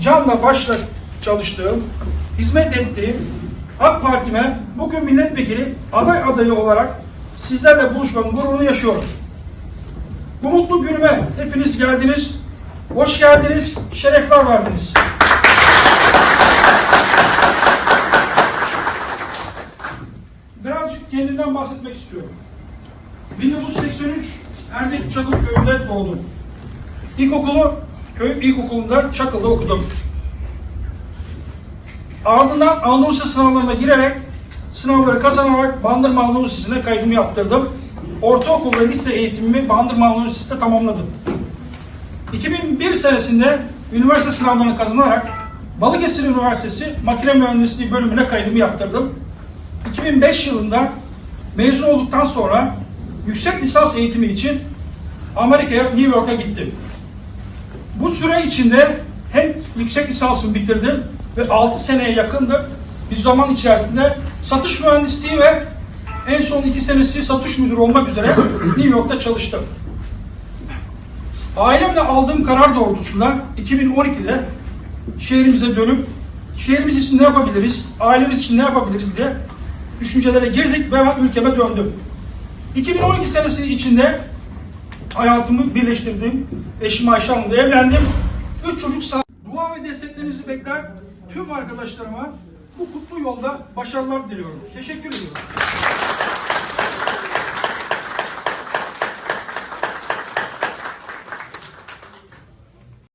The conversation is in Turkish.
canla başla çalıştığım, hizmet ettiğim AK Parti'me bugün milletvekili aday adayı olarak sizlerle buluşmanın gururunu yaşıyorum. Bu mutlu günüme hepiniz geldiniz, hoş geldiniz, şerefler verdiniz. Birazcık kendimden bahsetmek istiyorum. 1983 Erdek Çakıl köyünde doğdum. İlkokulu köy ilkokulunda Çakıl'da okudum. Ardından Anadolu sınavlarına girerek sınavları kazanarak Bandırma Anadolu Lisesi'ne kaydımı yaptırdım. Ortaokul ve lise eğitimimi Bandırma Anadolu Lisesi'nde tamamladım. 2001 senesinde üniversite sınavlarını kazanarak Balıkesir Üniversitesi Makine Mühendisliği bölümüne kaydımı yaptırdım. 2005 yılında mezun olduktan sonra yüksek lisans eğitimi için Amerika'ya, New York'a gittim. Bu süre içinde hem yüksek lisansımı bitirdim ve 6 seneye yakındır bir zaman içerisinde satış mühendisliği ve en son 2 senesi satış müdürü olmak üzere New York'ta çalıştım. Ailemle aldığım karar doğrultusunda 2012'de şehrimize dönüp şehrimiz için ne yapabiliriz, ailemiz için ne yapabiliriz diye düşüncelere girdik ve ben ülkeme döndüm. 2012 senesi içinde hayatımı birleştirdim. Eşim Ayşe Hanım'la evlendim. Üç çocuk sağ. Dua ve desteklerinizi bekler. Tüm arkadaşlarıma bu kutlu yolda başarılar diliyorum. Teşekkür ediyorum.